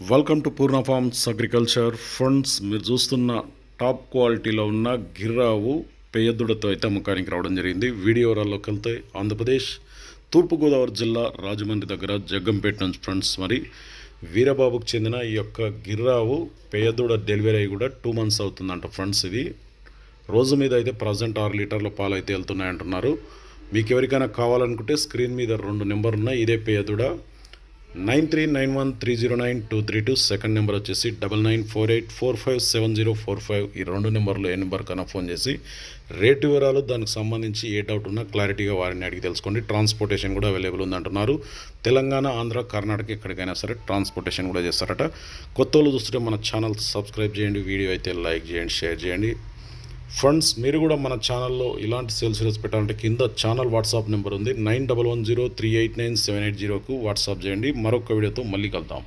Welcome to Purna farms agriculture funds మీరు చూస్తున్న top క్వాలిటీలో ఉన్న గిర్రావు పెయ్యద్దుడతో అయితే అమ్మకానికి రావడం జరిగింది. వీడియో వివరాల్లోకి వెళ్తే ఆంధ్రప్రదేశ్ తూర్పుగోదావరి జిల్లా రాజమండ్రి దగ్గర జగ్గంపేట నుంచి ఫ్రెండ్స్ మరి వీరబాబుకు చెందిన ఈ యొక్క గిర్రావు పెయ్యద్దుడ డెలివరీ అయ్యి కూడా టూ మంత్స్ అవుతుందంట ఫ్రెండ్స్ ఇది. రోజు మీద అయితే ప్రజెంట్ ఆరు లీటర్ల పాలు అయితే వెళ్తున్నాయంటున్నారు. మీకు ఎవరికైనా కావాలనుకుంటే స్క్రీన్ మీద రెండు నెంబర్ ఉన్నాయి. ఇదే పేదుడ nine three nine one three zero nine two three two. Second number వచ్చేసి double nine four eight four five seven zero four five. ఈ రెండు నెంబర్లో ఏ నెంబర్ కన్నా ఫోన్ చేసి రేటు వివరాలు దానికి సంబంధించి ఏ డౌట్ ఉన్నా క్లారిటీగా వారిని అడిగి తెలుసుకోండి. ట్రాన్స్పోర్టేషన్ కూడా అవైలబుల్ ఉందంటున్నారు. తెలంగాణ ఆంధ్ర కర్ణాటక ఎక్కడికైనా సరే ట్రాన్స్పోర్టేషన్ కూడా చేస్తారట. కొత్త వాళ్ళు చూస్తుంటే మన ఛానల్ సబ్స్క్రైబ్ చేయండి వీడియో అయితే లైక్ చేయండి షేర్ చేయండి. ఫ్రెండ్స్ మీరు కూడా మన ఛానల్లో ఇలాంటి సేల్స్ వీడియోస్ పెట్టాలంటే కింద ఛానల్ వాట్సాప్ నెంబర్ ఉంది. Nine double one zero three eight nine seven eight జీరోకు WhatsApp చేయండి. మరొక వీడియోతో మళ్ళీ కలుద్దాం.